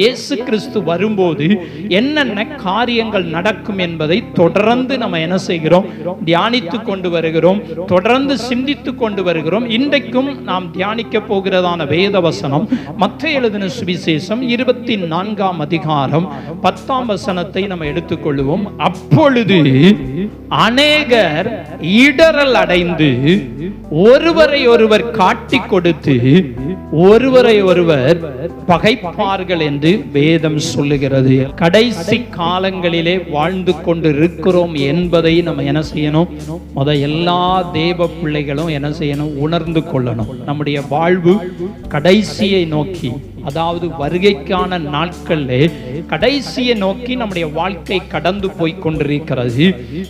இயேசு கிறிஸ்து வரும்போது என்னென்ன காரியங்கள் நடக்கும் என்பதை தொடர்ந்து நம்ம என்ன செய்கிறோம்? தியானித்து கொண்டு வருகிறோம். தொடர்ந்து சிந்தித்து கொண்டு வருகிறோம். இன்றைக்கும் நாம் தியானிக்க போகிறதான வேத வசனம் மற்ற எழுதின சுவிசேஷம் இருபத்தி நான்காம் அதிகாரம் பத்தாம் வசனத்தை நம்ம எடுத்துக்கொள்வோம். அப்பொழுது அநேகர் இடரல் அடைந்து ஒருவரை ஒருவர் காட்டி கொடுத்து ஒருவரை ஒருவர் பகைப்பார்கள் என்று வேதம் சொல்லுகிறது. கடைசி காலங்களிலே வாழ்ந்து கொண்டு இருக்கிறோம் என்பதை நம்ம என்ன செய்யணும்? முத எல்லா தேவ பிள்ளைகளும் என்ன செய்யணும்? உணர்ந்து கொள்ளணும். நம்முடைய வாழ்வு கடைசியை நோக்கி. அதாவது வருகைக்கான நாட்களிலே கடைசியை நோக்கி நம்முடைய வாழ்க்கை கடந்து போய் கொண்டிருக்கிறது.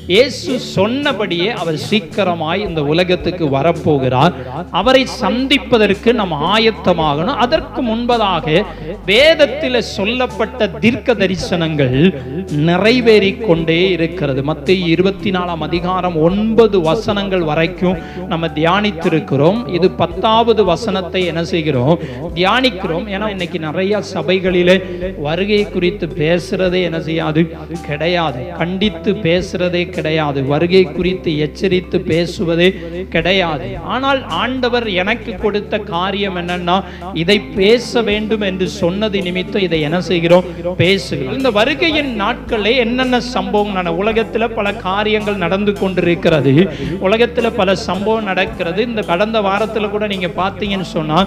இயேசு சொன்னபடியே அவர் சீக்கிரமாய் இந்த உலகத்துக்கு வரப்போகிறார். அவரை சந்திப்பதற்கு நம்ம ஆயத்தமாகணும். அதற்கு முன்பதாக வேதத்தில் சொல்லப்பட்ட தீர்க்க தரிசனங்கள் நிறைவேறி கொண்டே இருக்கிறது. மத்திய இருபத்தி நாலாம் அதிகாரம் ஒன்பது வசனங்கள் வரைக்கும் நம்ம தியானித்திருக்கிறோம். இது பத்தாவது வசனத்தை என்ன செய்கிறோம்? தியானிக்கிறோம். ஏன்னா இன்னைக்கு நிறைய சபைகளிலே வருகை குறித்து பேசுறதே என்ன செய்யாது? கிடையாது. கண்டித்து பேசுறதே கிடையாது. வருகை குறித்து எச்சரித்து பேசுவதே கிடையாது. ஆனால் ஆண்டவர் எனக்கு கொடுத்த காரியம் என்னன்னா இதை பேச வேண்டும் என்று சொன்னது நிமித்தம் இதை என்ன செய்கிறோம்? பேசுகிறோம். இந்த வருகையின் நாட்களே என்னென்ன சம்பவம் உலகத்தில் பல காரியங்கள் நடந்து கொண்டிருக்கிறது. உலகத்தில் பல சம்பவம் நடக்கிறது. இந்த கடந்த வாரத்தில் கூட நீங்க பார்த்தீங்கன்னு சொன்னா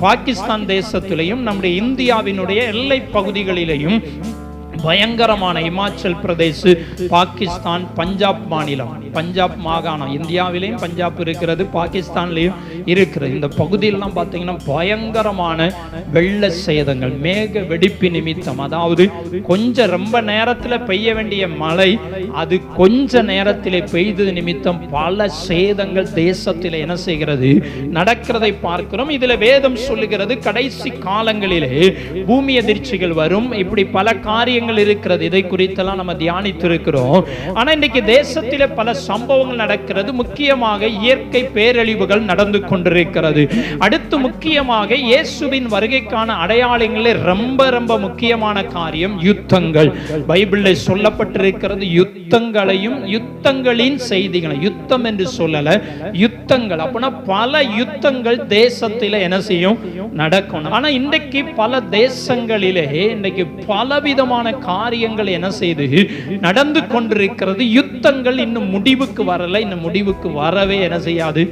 பாகிஸ்தான் தேசத்தில் பகுதிகளிலேயும் நம்முடைய இந்தியாவினுடைய எல்லை பகுதிகளிலேயும் பயங்கரமான இமாச்சல் பிரதேச பாகிஸ்தான் பஞ்சாப் மாநிலம். பஞ்சாப் மாகாணம். இந்தியாவிலேயும் பஞ்சாப் இருக்கிறது பாகிஸ்தான்லேயும் இருக்கிறது. இந்த பகுதியெல்லாம் பார்த்தீங்கன்னா பயங்கரமான வெள்ள சேதங்கள் மேக வெடிப்பு நிமித்தம். அதாவது கொஞ்சம் ரொம்ப நேரத்தில் பெய்ய வேண்டிய மழை அது கொஞ்ச நேரத்தில் பெய்தது நிமித்தம் பல சேதங்கள் தேசத்தில் என்ன செய்கிறது? நடக்கிறதை பார்க்கிறோம். இதுல வேதம் சொல்லுகிறது கடைசி காலங்களிலே பூமி எதிர்ச்சிகள் வரும். இப்படி பல காரியங்கள் இருக்கிறது. இதை குறித்தெல்லாம் நம்ம தியானித்திருக்கிறோம். ஆனா இன்னைக்கு தேசத்திலே பல சம்பவங்கள் நடக்கிறது. முக்கியமாக இயற்கை பேரழிவுகள் நடந்து கொண்டிருக்கிறது. அடுத்து முக்கியமாக இயேசுவின் வருகைக்கான அடையாளங்களே ரொம்ப ரொம்ப முக்கியமான காரியம் யுத்தங்கள். பைபிளில் சொல்லப்பட்டிருக்கிறது யுத்தங்களையும் யுத்தங்களின் செய்திகளை. யுத்தம் என்று சொல்லல யுத்தங்கள். அப்படின்னா பல யுத்தங்கள் தேசத்தில என்ன செய்யும்? நடக்கணும் ஆனா இன்றைக்கு பல தேசங்களிலே இன்னைக்கு பலவிதமான காரியங்கள் என்ன செய்து நடந்து கொண்டிருக்கிறது யுத்தங்கள் இன்னும் முடிவுக்கு வரல இன்னும் முடிவுக்கு வரவே என்ன செய்யாது?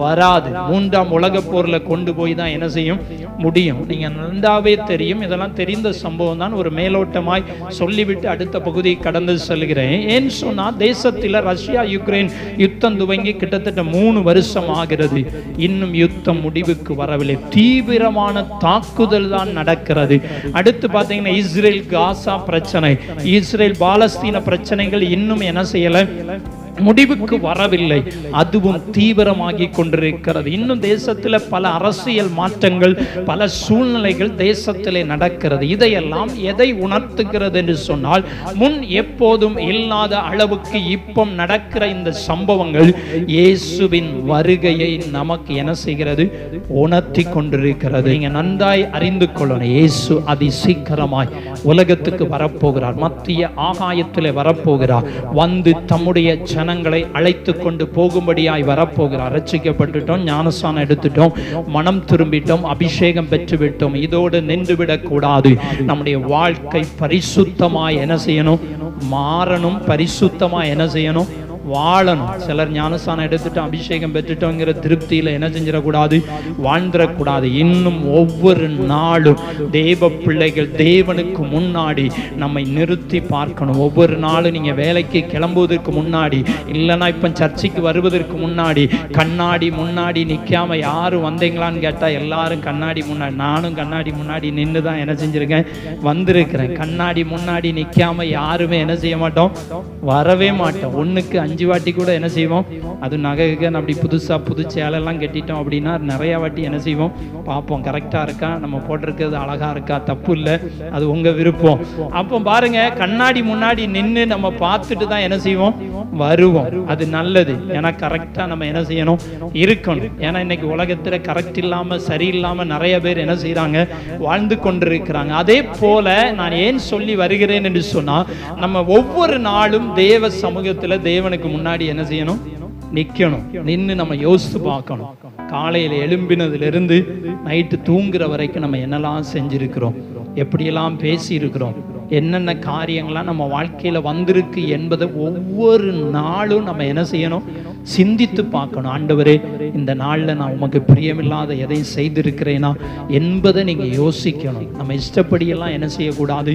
வராது. மூன்றாம் உலக போர்ல கொண்டு போய் தான் என்ன செய்யும்? முடியும். நீங்க நன்றாவே தெரியும். இதெல்லாம் தெரிந்த சம்பவம் தான் ஒரு மேலோட்டமாய் சொல்லிவிட்டு அடுத்த பகுதியை கடந்து செல்கிறேன். ஏன் சொன்னா தேசத்தில் ரஷ்யா யுக்ரைன் யுத்தம் துவங்கி கிட்டத்தட்ட மூணு வருஷம் ஆகிறது. இன்னும் யுத்தம் முடிவுக்கு வரவில்லை. தீவிரமான தாக்குதல் தான் நடக்கிறது. அடுத்து பார்த்தீங்கன்னா இஸ்ரேல் காசா பிரச்சனை. இஸ்ரேல் பாலஸ்தீன பிரச்சனைகள் இன்னும் என்ன செய்யல? eller? முடிவுக்கு வரவில்லை. அதுவும் தீவிரமாகி கொண்டிருக்கிறது. இன்னும் தேசத்தில் பல அரசியல் மாற்றங்கள் பல சூழ்நிலைகள் தேசத்திலே நடக்கிறது. இதையெல்லாம் எதை உணர்த்துகிறது என்று சொன்னால் முன் எப்போதும் இல்லாத அளவுக்கு இப்போ நடக்கிற இந்த சம்பவங்கள் இயேசுவின் வருகையை நமக்கு என்ன செய்கிறது? உணர்த்தி கொண்டிருக்கிறது. நீங்க நன்றாய் அறிந்து கொள்ளணும். இயேசு அதி சீக்கிரமாய் உலகத்துக்கு வரப்போகிறார். மத்திய ஆகாயத்திலே வரப்போகிறார். வந்து தம்முடைய ஜனங்களை அழைத்து கொண்டு போகும்படியாய் வரப்போகிறார். ரசிக்கப்பட்டுட்டோம் ஞானஸ்தானம் எடுத்துட்டோம் மனம் திரும்பிட்டோம் அபிஷேகம் பெற்றுவிட்டோம். இதோடு நின்றுவிடக் கூடாது நம்முடைய வாழ்க்கை பரிசுத்தமாய் என்ன செய்யணும்? மாறணும் பரிசுத்தமாய் என்ன செய்யணும்? வாழணும். சிலர் ஞானஸ்தானம் எடுத்துட்டு அபிஷேகம் பெற்றுட்டோங்கிற திருப்தியில என்ன செஞ்சிடக்கூடாது? வாழ்ந்துடக்கூடாது. இன்னும் ஒவ்வொரு நாளும் தேவ பிள்ளைகள் தேவனுக்கு முன்னாடி நம்மை நிறுத்தி பார்க்கணும். ஒவ்வொரு நாளும் நீங்க வேலைக்கு கிளம்புவதற்கு முன்னாடி இல்லைன்னா இப்ப சர்ச்சைக்கு வருவதற்கு முன்னாடி கண்ணாடி முன்னாடி நிக்காம யாரும் வந்தீங்களான்னு கேட்டா எல்லாரும் கண்ணாடி முன்னாடி நானும் கண்ணாடி முன்னாடி நின்று தான் என்ன செஞ்சிருக்கேன்? வந்திருக்கிறேன். கண்ணாடி முன்னாடி நிக்காம யாருமே என்ன செய்ய மாட்டோம்? வரவே மாட்டோம். ஒண்ணுக்கு அஞ்சு அஞ்சு வாட்டி கூட என்ன செய்வோம்? அது நகை அப்படி புதுசாக புது சேலைலாம் கட்டிட்டோம் அப்படின்னா நிறையா வாட்டி என்ன செய்வோம்? பார்ப்போம். கரெக்டாக இருக்கா? நம்ம போட்டிருக்கிறது அழகாக இருக்கா? தப்பு இல்லை. அது உங்கள் விருப்பம். அப்போ பாருங்க கண்ணாடி முன்னாடி நின்று நம்ம பார்த்துட்டு தான் என்ன செய்வோம்? வருவோம். அது நல்லது. ஏன்னா கரெக்டாக நம்ம என்ன செய்யணும்? இருக்கணும். ஏன்னா இன்னைக்கு உலகத்தில் கரெக்ட் இல்லாமல் சரியில்லாமல் நிறைய பேர் என்ன செய்கிறாங்க வாழ்ந்து கொண்டிருக்கிறாங்க. அதே போல நான் ஏன் சொல்லி வருகிறேன் என்று சொன்னால் நம்ம ஒவ்வொரு நாளும் தேவ சமூகத்தில் தேவனுக்கு முன்னாடி என்ன செய்யணும்? நிக்கணும். நின்று நம்ம யோசித்து பார்க்கணும். காலையில எழும்பினதுலேருந்து நைட்டு தூங்குற வரைக்கும் நம்ம என்னெல்லாம் செஞ்சிருக்கிறோம்? எப்படியெல்லாம் பேசியிருக்கிறோம்? என்னென்ன காரியங்கள்லாம் நம்ம வாழ்க்கையில வந்திருக்கு என்பதை ஒவ்வொரு நாளும் நம்ம என்ன செய்யணும்? சிந்தித்து பார்க்கணும். ஆண்டவரே இந்த நாளில் நான் உமக்கு பிரியமில்லாத எதையும் செய்திருக்கிறேனா என்பதை நீங்கள் யோசிக்கணும். நம்ம இஷ்டப்படியெல்லாம் என்ன செய்யக்கூடாது?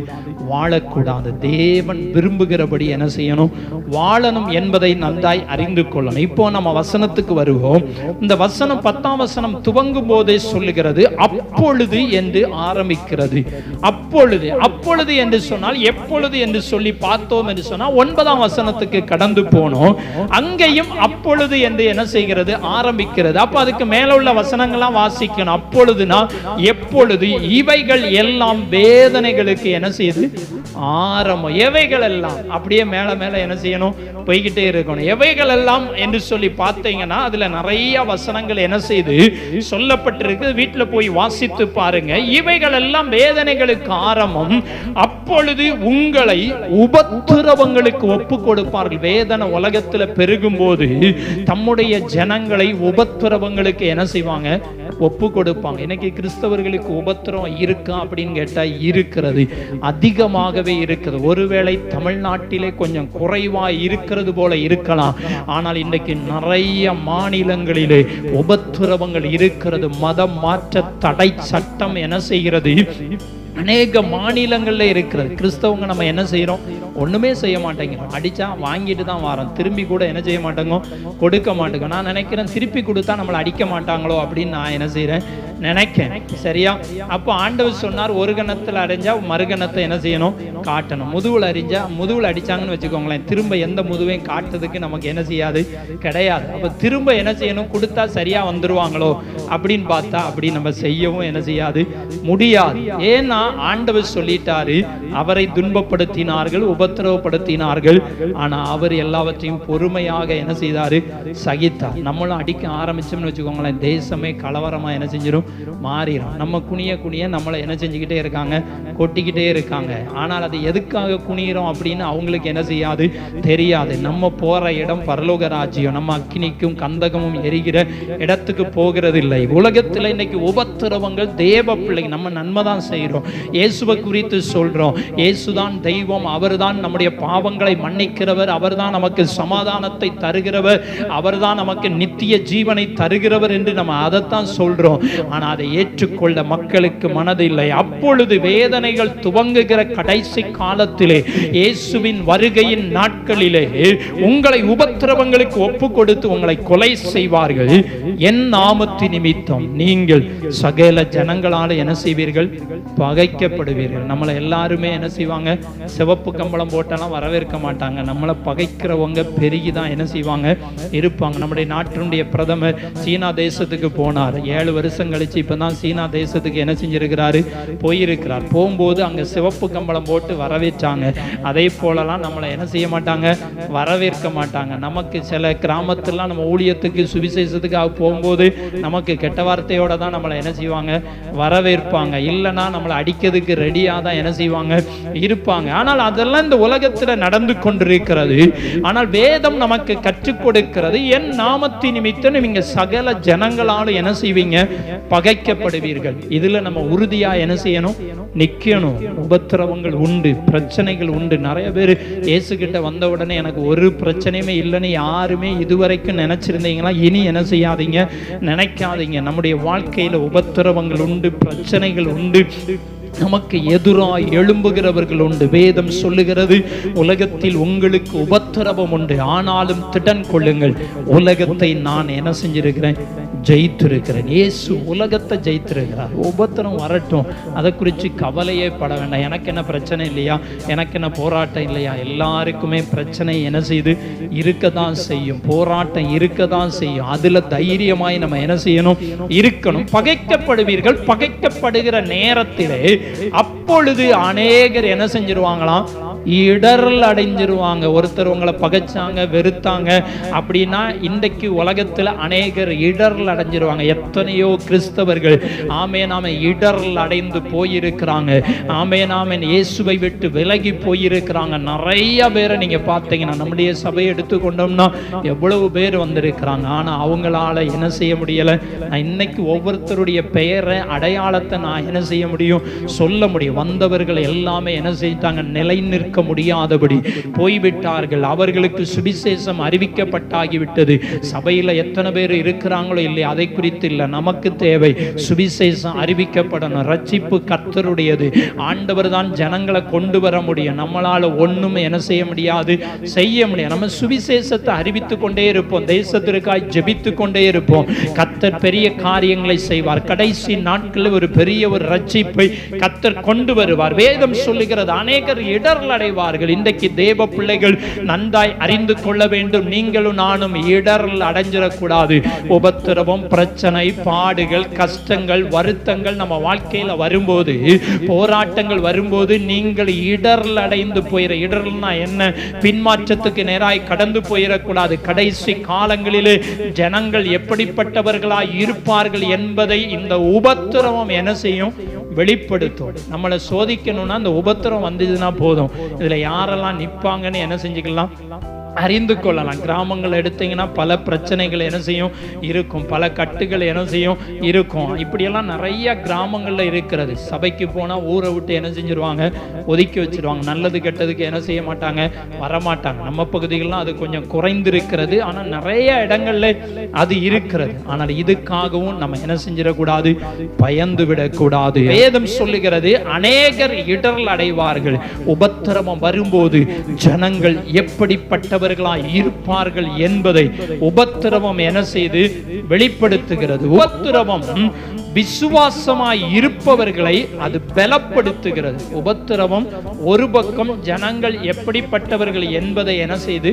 வாழக்கூடாது. தேவன் விரும்புகிறபடி என்ன செய்யணும்? வாழணும் என்பதை நன்றாய் அறிந்து கொள்ளணும். இப்போ நம்ம வசனத்துக்கு வருவோம். இந்த வசனம் பத்தாம் வசனம் துவங்கும் போதே சொல்லுகிறது அப்பொழுது என்று ஆரம்பிக்கிறது. அப்பொழுது அப்பொழுது என்று சொன்னால் எப்பொழுது என்று சொல்லி பார்த்தோம் என்று சொன்னால் ஒன்பதாம் வசனத்துக்கு கடந்து போனோம். அங்கேயும் அப் அப்பொழுது என்று என்ன செய்கிறது? ஆரம்பிக்கிறது. அப்ப அதுக்கு மேல உள்ள வசனங்கள்லாம் வாசிக்கணும். அப்பொழுதுனா எப்பொழுது இவைகள் எல்லாம் வேதனைகளுக்கு என்ன செய்யுது? ஆரம்பம். எவைகள் எல்லாம் அப்படியே மேல மேல என்ன செய்யணும்? போய்கிட்டே இருக்கணும். எவைகள் எல்லாம் என்று சொல்லி பார்த்தீங்கன்னா அதுல நிறைய வசனங்கள் என்ன செய்து சொல்லப்பட்டிருக்கு. வீட்டுல போய் வாசித்து பாருங்க. இவைகள் எல்லாம் வேதனைகளுக்கு ஆரம்பம். அப்பொழுது உங்களை உபத்திரவங்களுக்கு ஒப்பு கொடுப்பார்கள் வேதனை உலகத்துல பெருகும் போது தம்முடைய ஜனங்களை உபத்திரவங்களுக்கு என்ன செய்வாங்க? ஒப்பு கொடுப்பாங்க இன்னைக்கு கிறிஸ்தவர்களுக்கு உபத்திரம் இருக்கா அப்படின்னு கேட்டா இருக்கிறது. அதிகமாகவே இருக்கிறது ஒருவேளை தமிழ்நாட்டிலே கொஞ்சம் குறைவா இருக்கிறது போல இருக்கலாம். ஆனால் இன்றைக்கு நிறைய மாநிலங்களிலே உபத்திரவங்கள் இருக்கிறது. மதம் மாற்ற தடை சட்டம் என்ன செய்கிறது? அநேக மாநிலங்கள்ல இருக்கிறது கிறிஸ்தவங்க நம்ம என்ன செய்கிறோம் ஒண்ணுமே செய்ய மாட்டேங்கிறோம். அடிச்சா வாங்கிட்டு தான் வரோம். திரும்பி கூட என்ன செய்ய மாட்டேங்கோ? கொடுக்க மாட்டேங்கோ. நான் நினைக்கிறேன் திருப்பி கொடுத்தா நம்மளை அடிக்க மாட்டாங்களோ அப்படின்னு நான் என்ன செய்கிறேன் நினைக்கிறேன் சரியா? அப்போ ஆண்டவர் சொன்னார் ஒரு கணத்துல அடைஞ்சா மறுகணத்தை என்ன செய்யணும்? காட்டணும். முதுகுல அறிஞ்சா முதுகுல அடிச்சாங்கன்னு வச்சுக்கோங்களேன் திரும்ப எந்த முதுவையும் காட்டுறதுக்கு நமக்கு என்ன செய்யாது? கிடையாது. அப்ப திரும்ப என்ன செய்யணும்? கொடுத்தா சரியா வந்துருவாங்களோ? அப்படின்னு பார்த்தா அப்படி நம்ம செய்யவும் என்ன செய்யாது? முடியாது. ஏன்னா ஆண்டவர் சொல்லிட்டாரு அவரை துன்பப்படுத்தினார்கள் உபத்திரவப்படுத்தினார்கள். ஆனா அவர் எல்லாவற்றையும் பொறுமையாக என்ன செய்தாரு? சகித்தார். நம்மளும் அடிக்க ஆரம்பிச்சோம்னு வச்சுக்கோங்களேன் தேசமே கலவரமா என்ன செஞ்சிடும் மாறிடும் நம்ம குனிய குனிய நம்மளை என்ன செஞ்சுக்கிட்டே இருக்காங்க? கொட்டிக்கிட்டே இருக்காங்க. ஆனால் அது எதுக்காக குனிகிறோம் அப்படின்னு அவங்களுக்கு என்ன செய்யாது? தெரியாது. நம்ம போற இடம் பரலோக ராஜ்யம். நம்ம அக்னிக்கும் கந்தகமும் எரிகிற இடத்துக்கு போகிறது இல்லை உலகத்தில் இன்னைக்கு உபத்திரவங்கள் தேவ பிள்ளை. நம்ம நன்மை தான் செய்கிறோம் இயேசுவை குறித்து சொல்றோம். இயேசுதான் தெய்வம். அவர்தான் நம்முடைய பாவங்களை மன்னிக்கிறவர். அவர்தான் நமக்கு சமாதானத்தை தருகிறவர். அவர்தான் நமக்கு நித்திய ஜீவனை தருகிறவர் என்று நம்ம அதைத்தான் சொல்றோம். ஆனா அதை ஏற்றுக்கொள்ள மக்களுக்கு மனதில்லை. அப்பொழுது வேதனைகள் துவங்குகிற கடைசி காலத்திலே இயேசுவின் வருகையின் நாட்களிலே உங்களை உபத்திரவங்களுக்கு ஒப்பு கொடுத்து உங்களை கொலை செய்வார்கள். என் நாமத்து நிமித்தம் நீங்கள் சகல ஜனங்களால என்ன செய்வீர்கள்? பகைக்கப்படுவீர்கள். நம்மளை எல்லாருமே என்ன செய்வாங்க? சிவப்பு கம்பளம் போட்டெல்லாம் வரவேற்க மாட்டாங்க. நம்மளை பகைக்கிறவங்க பெருகிதான் என்ன செய்வாங்க? இருப்பாங்க. நம்முடைய நாட்டினுடைய பிரதமர் சீனா தேசத்துக்கு போனார். ஏழு வருஷம் கழிச்சு இப்பதான் சீனா தேசத்துக்கு என்ன செஞ்சிருக்கிறாரு? போயிருக்கிறார். போகும்போது அங்க சிவப்பு கம்பளம் போட்டு வரவேற்றாங்க. அதே போலலாம் நம்மளை என்ன செய்ய மாட்டாங்க? வரவேற்க மாட்டாங்க. நமக்கு சில கிராமத்துலாம் நம்ம ஊழியத்துக்கு சுவிசேஷத்துக்காக போகும்போது நமக்கு கெட்ட வார்த்தையோட தான் நம்மளை என்ன செய்வாங்க? வரவேற்பாங்க. இல்லைன்னா நம்மளை அடிக்கிறதுக்கு ரெடியாக தான் என்ன செய்வாங்க? இருப்பாங்க. ஆனால் அதெல்லாம் இந்த உலகத்துல நடந்து கொண்டிருக்கிறது. ஆனால் வேதம் நமக்கு கற்றுக் கொடுக்கிறது. என் நாமத்தின் நிமித்தம் நீங்கள் சகல ஜனங்களாலும் என்ன செய்வீங்க? பகைக்கப்படுவீர்கள் இதுல நம்ம உறுதியா என்ன செய்யணும்? நிக்கணும். உபத்திரவங்கள் உண்டு பிரச்சனைகள் உண்டு. நிறைய பேர் இயேசு கிட்ட வந்த உடனே எனக்கு ஒரு பிரச்சனையுமே இல்லைன்னு யாருமே இதுவரைக்கும் நினைச்சிருந்தீங்களா இனி என்ன செய்யாதீங்க? நினைக்காதீங்க. நம்முடைய வாழ்க்கையில உபத்திரவங்கள் உண்டு பிரச்சனைகள் உண்டு. நமக்கு எதிராய் எழும்புகிறவர்கள் உண்டு. வேதம் சொல்லுகிறது உலகத்தில் உங்களுக்கு உபத்திரவம் உண்டு. ஆனாலும் திடன் கொள்ளுங்கள். உலகத்தை நான் என்ன செஞ்சிருக்கிறேன்? ஜெயித்திருக்கிறேன் இயேசு உலகத்தை ஜெயித்திருக்கிறார். ஒவ்வொருத்தரும் வரட்டும். அதை குறித்து கவலையே பட வேண்டாம். எனக்கு என்ன பிரச்சனை இல்லையா? எனக்கு என்ன போராட்டம் இல்லையா? எல்லாருக்குமே பிரச்சனை என்ன செய்து? இருக்க தான் செய்யும். போராட்டம் இருக்க தான் செய்யும். அதில் தைரியமாய் நம்ம என்ன செய்யணும்? இருக்கணும். பகைக்கப்படுவீர்கள். பகைக்கப்படுகிற நேரத்திலே அப்பொழுது அநேகர் என்ன செஞ்சிருவாங்களாம்? இடரல் அடைஞ்சிருவாங்க. ஒருத்தர் உங்களை பகைச்சாங்க வெறுத்தாங்க அப்படின்னா இன்றைக்கு உலகத்தில் அநேகர் இடரல் அடைஞ்சிருவாங்க. எத்தனையோ கிறிஸ்தவர்கள் ஆமே நாம இடரல் அடைந்து போயிருக்கிறாங்க. ஆமே நாம இயேசுவை விட்டு விலகி போயிருக்கிறாங்க. நிறைய பேரை நீங்கள் பார்த்தீங்கன்னா நம்முடைய சபையை எடுத்துக்கொண்டோம்னா எவ்வளவு பேர் வந்திருக்கிறாங்க. ஆனால் அவங்களால என்ன செய்ய முடியலை? நான் இன்னைக்கு ஒவ்வொருத்தருடைய பெயரை அடையாளத்தை நான் என்ன செய்ய முடியும்? சொல்ல முடியும். வந்தவர்கள் எல்லாமே என்ன செய்தாங்க நிலை நிற்க முடியாதபடி போய்விட்டார்கள். அவர்களுக்கு சுவிசேஷம் அறிவிக்கப்பட்டாகிவிட்டது. சபையில எத்தனை பேர் இருக்கிறாங்களோ இல்லை அதை குறித்து இல்லை. நமக்கு தேவை சுவிசேஷம் அறிவிக்கப்படணும். ரட்சிப்பு கர்த்தருடையது. ஆண்டவர் தான் ஜனங்களை கொண்டு வர முடியும். நம்மளால ஒண்ணுமே என்ன செய்ய முடியாது? செய்ய முடியாது. நம்ம சுவிசேஷத்தை அறிவித்து கொண்டே இருப்போம். தேசத்திற்காய் ஜெபித்து கொண்டே இருப்போம். கத்தர் பெரிய காரியங்களை செய்வார். கடைசி நாட்களில் ஒரு பெரிய ஒரு ரட்சிப்பை கத்தர் கொண்டு வருவார். வேதம் சொல்லுகிறது அநேகர் இடர்ல அடைவார்கள். இன்றைக்கு தேவ பிள்ளைகள் நன்றாய் அறிந்து கொள்ள வேண்டும். நீங்களும் நானும் இடரல் அடைஞ்சிடக்கூடாது. உபத்திரவம் பிரச்சனை பாடுகள் கஷ்டங்கள் வருத்தங்கள் நம்ம வாழ்க்கையில வரும்போது போராட்டங்கள் வரும்போது நீங்கள் இடரல் அடைந்து போயிட இடர்னா என்ன? பின்மாற்றத்துக்கு நேராய் கடந்து போயிடக்கூடாது. கடைசி காலங்களிலே ஜனங்கள் எப்படிப்பட்டவர்களாய் இருப்பார்கள் என்பதை இந்த உபத்திரவம் என்ன செய்யும்? வெளிப்படுத்தும். நம்மளை சோதிக்கணும்னா அந்த உபத்திரம் வந்ததுன்னா போதும். இதுல யாரெல்லாம் நிப்பாங்கன்னு என்ன செஞ்சுக்கலாம்? அறிந்து கொள்ளலாம். கிராமங்கள் எடுத்தீங்கன்னா பல பிரச்சனைகள் என்ன செய்யும்? இருக்கும். பல கட்டுகள் என்ன செய்யும்? இருக்கும். இப்படியெல்லாம் நிறைய கிராமங்களில் இருக்கிறது. சபைக்கு போனால் ஊரை விட்டு என்ன செஞ்சிருவாங்க? ஒதுக்கி வச்சிருவாங்க. நல்லது கெட்டதுக்கு என்ன செய்ய மாட்டாங்க? வரமாட்டாங்க. நம்ம பகுதிகள்லாம் அது கொஞ்சம் குறைந்திருக்கிறது. ஆனால் நிறைய இடங்களில் அது இருக்கிறது. ஆனால் இதுக்காகவும் நம்ம என்ன செஞ்சிடக்கூடாது? பயந்து விடக்கூடாது. வேதம் சொல்லுகிறது அநேகர் இடரல் அடைவார்கள். உபத்திரமம் வரும்போது ஜனங்கள் எப்படிப்பட்ட எப்படிப்பட்டவர்களாய் இருப்பார்கள் என்பதை உபத்திரவம் என செய்து வெளிப்படுத்துகிறது. உபத்திரவம் விசுவாசமாய் இருப்பவர்களை அது பலப்படுத்துகிறது. உபத்திரவம் ஒரு பக்கம் ஜனங்கள் எப்படிப்பட்டவர்கள் என்பதை என செய்து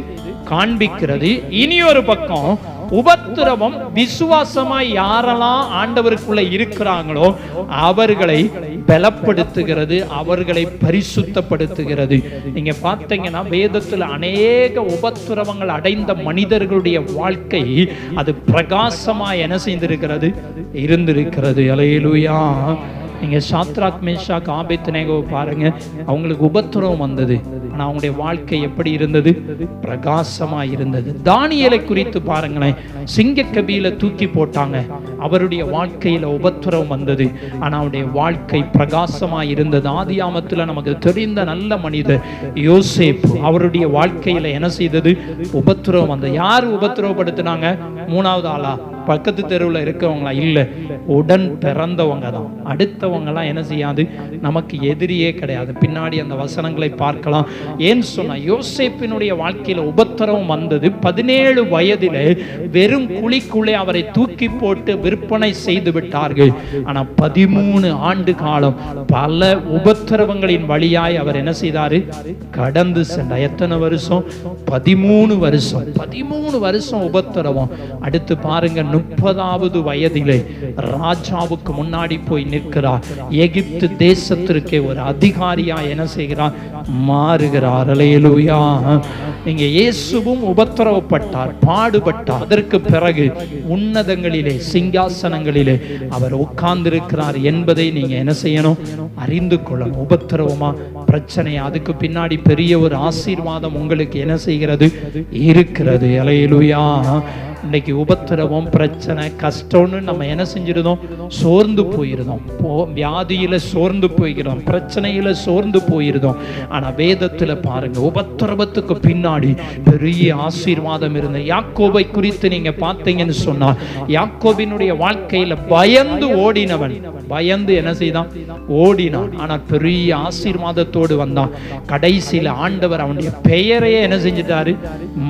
காண்பிக்கிறது. இனி ஒரு பக்கம் உபத்திரவம் விசுவாசமாய் யாரெல்லாம் ஆண்டவருக்குள்ள இருக்கிறாங்களோ அவர்களை பலப்படுத்துகிறது அவர்களை பரிசுத்தப்படுத்துகிறது. நீங்க பார்த்தீங்கன்னா வேதத்தில் அநேக உபத்திரவங்கள் அடைந்த மனிதர்களுடைய வாழ்க்கை அது பிரகாசமா என்ன செய்திருக்கிறது? இருந்திருக்கிறது. அலையிலுயா நீங்கள் சாத்ராக் மேஷாக் ஆபேத்நேகோ பாருங்கள் அவங்களுக்கு உபத்திரவம் வந்தது. ஆனால் அவங்களுடைய வாழ்க்கை எப்படி இருந்தது? பிரகாசமாக இருந்தது. தானியலை குறித்து பாருங்களேன். சிங்கக்கபியில் தூக்கி போட்டாங்க. அவருடைய வாழ்க்கையில் உபத்திரவம் வந்தது. ஆனால் அவருடைய வாழ்க்கை பிரகாசமாக இருந்தது. ஆதியாமத்தில் நமக்கு தெரிந்த நல்ல மனிதர் யோசேப்பு. அவருடைய வாழ்க்கையில் என்ன செய்தது? உபத்திரவம் வந்தது. யார் உபத்திரவப்படுத்தினாங்க? மூணாவது ஆளா? பக்கத்து தெருவில் இருக்கவங்களா? இல்லை. உடன் பிறந்தவங்க தான். அடுத்தவங்கலாம் என்ன செய்யாது? நமக்கு எதிரியே கிடையாது. பின்னாடி அந்த வசனங்களை பார்க்கலாம். ஏன் சொன்னா யோசேப்பினுடைய வாழ்க்கையில உபத்திரவம் வந்தது பதினேழு வயதில் வெறும் குழிக்குள்ளே அவரை தூக்கி போட்டு விற்பனை செய்து விட்டார்கள். ஆனா பதிமூணு ஆண்டு காலம் பல உபத்திரவங்களின் வழியாய் அவர் என்ன செய்தாரு? கடந்து சென்றார். எத்தனை வருஷம்? பதிமூணு வருஷம். பதிமூணு வருஷம் உபத்திரவம். அடுத்து பாருங்க முப்பதாவது வயதிலே ராஜாவுக்கு முன்னாடி போய் நிற்கிறார். எகிப்து தேசத்திற்கே ஒரு அதிகாரியா என்ன செய்கிறார்? மாறுகிறார். அலையலுயா நீங்க இயேசுவும் உபத்திரவப்பட்டார் பாடுபட்டார். அதற்கு பிறகு உன்னதங்களிலே சிங்காசனங்களிலே அவர் உட்கார்ந்திருக்கிறார் என்பதை நீங்க என்ன செய்யணும்? அறிந்து கொள்ளணும். உபத்திரவமா? பிரச்சனை அதுக்கு பின்னாடி பெரிய ஒரு ஆசீர்வாதம் உங்களுக்கு என்ன செய்கிறது? இருக்கிறது. அலையலுயா இன்னைக்கு உபத்திரவம் பிரச்சனை கஷ்டம்னு நம்ம என்ன செஞ்சிருந்தோம்? சோர்ந்து போயிருந்தோம். போ வியாதியில சோர்ந்து போயிருந்தோம் பிரச்சனையில சோர்ந்து போயிருந்தோம். ஆனா வேதத்துல பாருங்க உபத்திரவத்துக்கு பின்னாடி பெரிய ஆசீர்வாதம் இருந்த யாக்கோபை குறித்து நீங்க பார்த்தீங்கன்னு சொன்னா யாக்கோபினுடைய வாழ்க்கையில பயந்து ஓடினவன். பயந்து என்ன செய்தான்? ஓடினான். ஆனா பெரிய ஆசீர்வாதத்தோடு வந்தான். கடைசியில் ஆண்டவர் அவனுடைய பெயரையே என்ன செஞ்சிட்டாரு?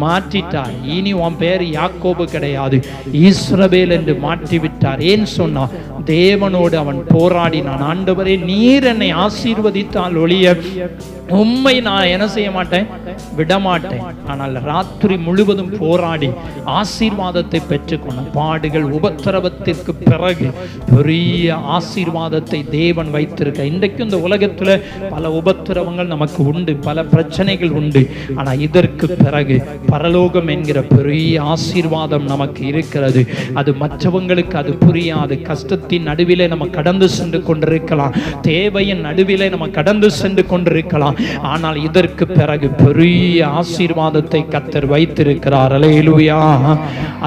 மாற்றிட்டார். இனி உன் பெயர் யாக்கோபு கிடையாது. இஸ்ரவேல் என்று மாற்றி விட்டார் ஏன் சொன்னா தேவனோடு அவன் போராடினான். ஆண்டவரே நீர் என்னை ஆசீர்வதித்தால் ஒழிய உண்மை நான் என்ன செய்ய மாட்டேன்? விட மாட்டேன் ஆனால் ராத்திரி முழுவதும் போராடி ஆசீர்வாதத்தை பெற்றுக்கொண்ட பாடுகள் உபத்திரவத்திற்கு பிறகு பெரிய ஆசீர்வாதத்தை தேவன் வைத்திருக்க. இன்றைக்கும் இந்த உலகத்துல பல உபத்திரவங்கள் நமக்கு உண்டு பல பிரச்சனைகள் உண்டு. ஆனா இதற்கு பிறகு பரலோகம் என்கிற பெரிய ஆசீர்வாதம் நமக்கு இருக்கிறது. அது மற்றவங்களுக்கு அது புரியாது. கஷ்டத்தின் நடுவிலே நம்ம கடந்து சென்று கொண்டிருக்கலாம். தேவையின் நடுவிலே நம்ம கடந்து சென்று கொண்டிருக்கலாம். ஆனால் இதற்கு பிறகு பெரிய ஆசீர்வாதத்தை கத்தர் வைத்திருக்கிறார். அலையிலுயா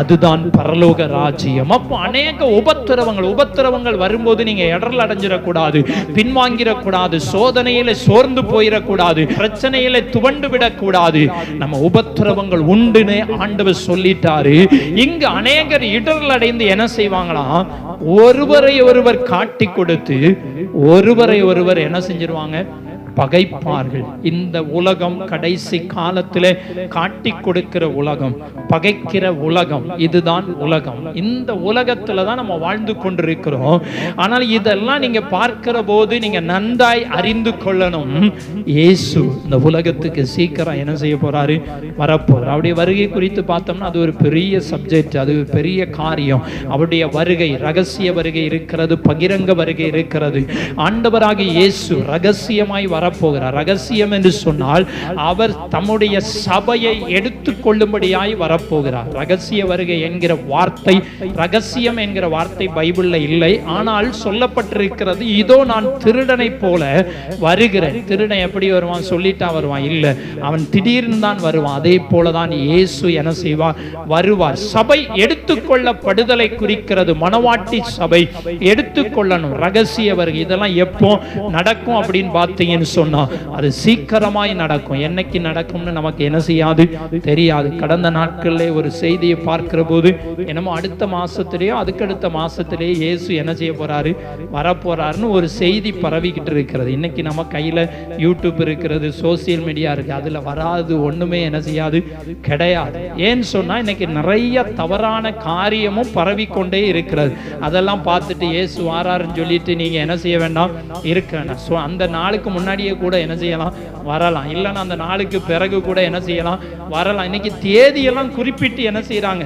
அதுதான் பரலோக ராஜ்யம். அப்போ அநேக உபத்திரவங்கள் உபத்திரவங்கள் வரும்போது நீங்க இடர்ல அடைஞ்சிடக்கூடாது பின்வாங்கிடக்கூடாது சோதனையில சோர்ந்து போயிடக்கூடாது பிரச்சனையில துவண்டு விடக்கூடாது. நம்ம உபத்திரவங்கள் உண்டுன்னு ஆண்டவர் சொல்லிட்டாரு. இங்கு அநேகர் இடர்ல அடைந்து என்ன செய்வாங்களாம் ஒரு ஒருவரை ஒருவர் காட்டி கொடுத்து ஒருவரை ஒருவர் என்ன செஞ்சிருவாங்க? பகைப்பார்கள். இந்த உலகம் கடைசி காலத்தில் காட்டி கொடுக்கிற உலகம் பகைக்கிற உலகம் இதுதான் உலகம். இந்த உலகத்துல தான் நம்ம வாழ்ந்து கொண்டிருக்கிறோம். ஆனால் இதெல்லாம் நீங்க பார்க்கிற போது நீங்க நன்றாய் அறிந்து கொள்ளணும். இயேசு இந்த உலகத்துக்கு சீக்கிரம் என்ன செய்ய போறாரு? வரப்போறார். அவருடைய வருகை குறித்து பார்த்தோம்னா அது ஒரு பெரிய சப்ஜெக்ட் அது ஒரு பெரிய காரியம். அவருடைய வருகை ரகசிய வருகை இருக்கிறது பகிரங்க வருகை இருக்கிறது. ஆண்டவராக இயேசு ரகசியமாய் வர வரப்போகிறார் ரகசியம் என்று சொன்னால் அவர் தம்முடைய சபையை எடுத்துக் கொள்ளும்படியாய் வரப்போகிறார். ரகசிய வருகை என்கிற வார்த்தை ரகசியம் என்கிற வார்த்தை பைபிளில் இல்லை. ஆனால் சொல்லப்பட்டிருக்கிறது இதோ நான் திருடனை போல வருகிறேன். திருடன் எப்படி வருவான் சொல்லிட்டா வருவான் இல்லை. அவன் திடீர்னு தான் வருவான். அதே போலதான் இயேசு என செய்வார்? வருவார். சபை எடுத்துக்கொள்ளப்படுதலை குறிக்கிறது. மனவாட்டி சபை எடுத்துக்கொள்ளணும். ரகசிய வருகை. இதெல்லாம் எப்போ நடக்கும் அப்படின்னு பார்த்தீங்கன்னு சொன்னா அது சீக்கிரமாய் நடக்கும். என்னைக்கு நடக்கும்னு நமக்கு என்ன செய்யாது? தெரியாது. கடந்த நாட்களிலே ஒரு செய்தியை பார்க்கிற போது என்னமோ அடுத்த மாசத்திலேயோ அதுக்கடுத்த மாசத்திலேயே இயேசு என்ன செய்ய போறாரு? வரப்போறாருன்னு ஒரு செய்தி பரவிக்கிட்டு இருக்கிறது. இன்னைக்கு நம்ம கையில யூடியூப் இருக்கிறது சோசியல் மீடியா இருக்கு. அதுல வராது ஒண்ணுமே என்ன செய்யாது? கிடையாது. ஏன்னு சொன்னா இன்னைக்கு நிறைய தவறான காரியமும் பரவிக்கொண்டே இருக்கிறது. அதெல்லாம் பார்த்துட்டு இயேசு வாராருன்னு சொல்லிட்டு நீங்க என்ன செய்ய வேண்டாம்? இருக்க அந்த நாளுக்கு முன்னாடியே கூட என்ன செய்யலாம்? வரலாம். இல்லைன்னா அந்த நாளுக்கு பிறகு கூட என்ன செய்யலாம்? வரலாம். இன்னைக்கு தேதியெல்லாம் குறிப்பிட்டு என்ன செய்கிறாங்க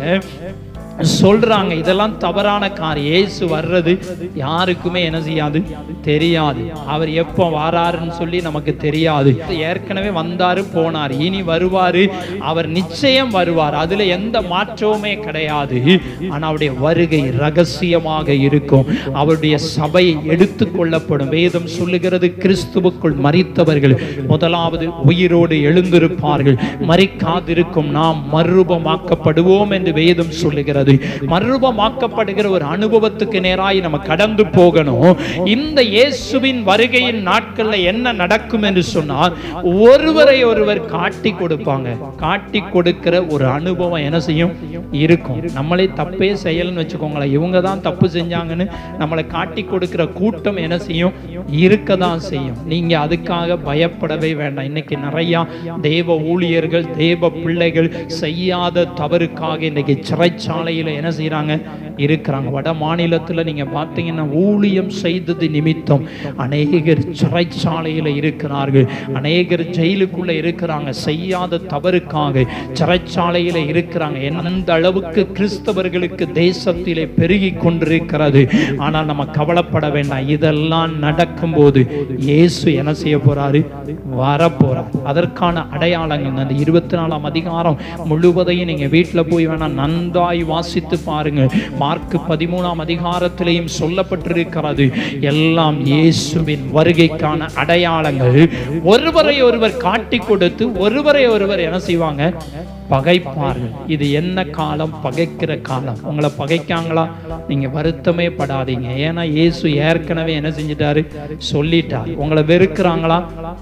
சொல்றாங்க இதெல்லாம் தவறான காரியம். ஏசு வர்றது யாருக்குமே என்ன செய்யாது? தெரியாது. அவர் எப்போ வாராருன்னு சொல்லி நமக்கு தெரியாது. ஏற்கனவே வந்தாரு போனார் இனி வருவாரு. அவர் நிச்சயம் வருவார். அதுல எந்த மாற்றமுமே கிடையாது. ஆனா அவருடைய வருகை ரகசியமாக இருக்கும். அவருடைய சபையை எடுத்து கொள்ளப்படும். வேதம் சொல்லுகிறது கிறிஸ்துவுக்குள் மறித்தவர்கள் முதலாவது உயிரோடு எழுந்திருப்பார்கள். மறிக்காதிருக்கும் நாம் மறுரூபமாக்கப்படுவோம் என்று வேதம் சொல்லுகிறது. மறுரூபமாக்கப்படுகிற ஒரு அனுபவத்துக்கு நேராய் நம்ம கடந்து போகணும். இந்த இயேசுவின் வருகையின் நாட்கள்ல என்ன நடக்கும் என்று சொன்னால் ஒருவரை ஒருவர் காட்டி கொடுப்பாங்க. காட்டி கொடுக்கிற ஒரு அனுபவம் என்ன செய்யும்? இருக்கும். நம்மளே தப்பே செயல்னு வச்சுக்கோங்களேன். இவங்க தான் தப்பு செஞ்சாங்கன்னு நம்மளை காட்டி கொடுக்கிற கூட்டம் என்ன செய்யும்? இருக்க தான் செய்யும். நீங்க அதுக்காக பயப்படவே வேண்டாம். இன்னைக்கு நிறைய தேவ ஊழியர்கள் தேவ பிள்ளைகள் செய்யாத தவறுக்காக இன்னைக்கு சிறைச்சாலை சிறைச்சாலையில என்ன செய்கிறாங்க இருக்கிறாங்க. வட மாநிலத்தில் நீங்கள் பார்த்தீங்கன்னா ஊழியம் செய்தது நிமித்தம் அநேகர் சிறைச்சாலையில் இருக்கிறார்கள். அநேகர் ஜெயிலுக்குள்ளே இருக்கிறாங்க. செய்யாத தவறுக்காக சிறைச்சாலையில் இருக்கிறாங்க. எந்த அளவுக்கு கிறிஸ்தவர்களுக்கு தேசத்திலே பெருகி கொண்டிருக்கிறது. ஆனால் நம்ம கவலைப்பட வேண்டாம். இதெல்லாம் நடக்கும்போது இயேசு என்ன செய்ய போகிறாரு வரப்போகிறார் அதற்கான அடையாளங்கள் அந்த இருபத்தி நாலாம் அதிகாரம் முழுவதையும் நீங்கள் வீட்டில் போய் வேணால் நன்றாய் வாசித்து பாருங்க மார்க் பதிமூணாம் அதிகாரத்திலேயும் சொல்லப்பட்டிருக்கிறது. எல்லாம் இயேசுவின் வருகைக்கான அடையாளங்கள். ஒருவரை ஒருவர் காட்டி கொடுத்து ஒருவரை ஒருவர் என்ன செய்வாங்க? பகைப்பார்கள். இது என்ன காலம்? பகைக்கிற காலம். உங்களை பகைக்காங்களா? நீங்க வருத்தமே படாதீங்க. ஏன்னா இயேசு ஏற்கனவே என்ன செஞ்சிட்டாரு? சொல்லிட்டார். உங்களை வெறுக்கிறாங்களா?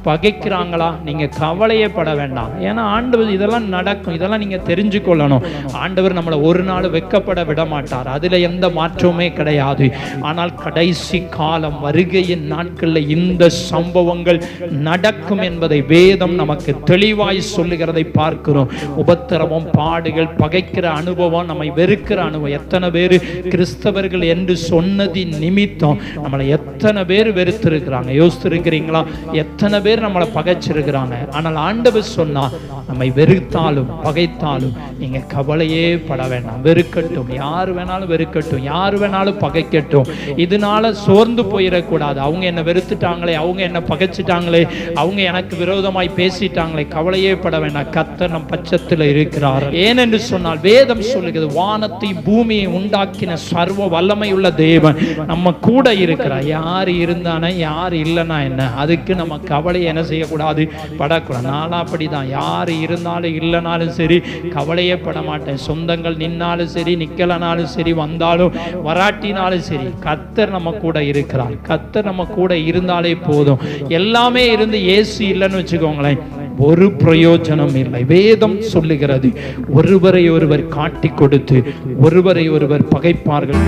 பகைக்கிறாங்களா? நீங்க கவலையே பட வேண்டாம். ஏன்னா ஆண்டவர் இதெல்லாம் நடக்கும். இதெல்லாம் நீங்க தெரிஞ்சு கொள்ளணும் ஆண்டவர் நம்மளை ஒரு நாள் வெக்கப்பட விட மாட்டார் அதுல எந்த மாற்றமுமே கிடையாது. ஆனால் கடைசி காலம் வருகையின் நாட்கள்ல இந்த சம்பவங்கள் நடக்கும் என்பதை வேதம் நமக்கு தெளிவாய் சொல்லுகிறதை பார்க்கிறோம். உபத்திரவம் பாடுகள் பகைக்கிற அனுபவம் நம்மை வெறுக்கிற அனுபவம். எத்தனை பேர் கிறிஸ்தவர்கள் என்று சொன்னதின் நிமித்தம் நம்மளை எத்தனை பேர் வெறுத்திருக்கிறாங்க? யோசித்திருக்கிறீங்களா? எத்தனை பேர் நம்மளை பகைச்சிருக்கிறாங்க? ஆனால் ஆண்டவர் சொன்னா நம்மை வெறுத்தாலும் பகைத்தாலும் நீங்க கவலையே பட வேண்டாம். வெறுக்கட்டும். யார் வேணாலும் வெறுக்கட்டும். யார் வேணாலும் பகைக்கட்டும். இதனால சோர்ந்து போயிடக்கூடாது. அவங்க என்ன வெறுத்துட்டாங்களே அவங்க என்ன பகைச்சிட்டாங்களே அவங்க எனக்கு விரோதமாய் பேசிட்டாங்களே கவலையே பட வேண்டாம். கத்த நம் பட்சத்தில் இருக்கிறார். ஏனென்று சொன்னால் வேதம் சொல்லுகிறது வானத்தை பூமியை உண்டாக்கின சர்வ வல்லமையுள்ள தேவன் நம்ம கூட இருக்கிறார். யார் இருந்தானா யார் இல்லைன்னா என்ன? அதுக்கு நம்ம கவலை என்ன செய்யக்கூடாது? படக்கூடாது. நானும் அப்படிதான். யார் இருந்தாலும் இல்லைனாலும் சரி கவலையே பட மாட்டேன். சொந்தங்கள் நின்னாலும் சரி நிக்கலனாலும் சரி வந்தாலும் வராட்டினாலும் சரி கத்தர் நம்ம கூட இருக்கிறார். கத்தர் நம்ம கூட இருந்தாலே போதும். எல்லாமே இருந்து இயேசு இல்லைன்னு வச்சுக்கோங்களேன். ஒரு பிரயோஜனம் இல்லை. வேதம் சொல்லுகிறது ஒருவரை ஒருவர் காட்டி கொடுத்து ஒருவரை ஒருவர் பகைப்பார்கள்.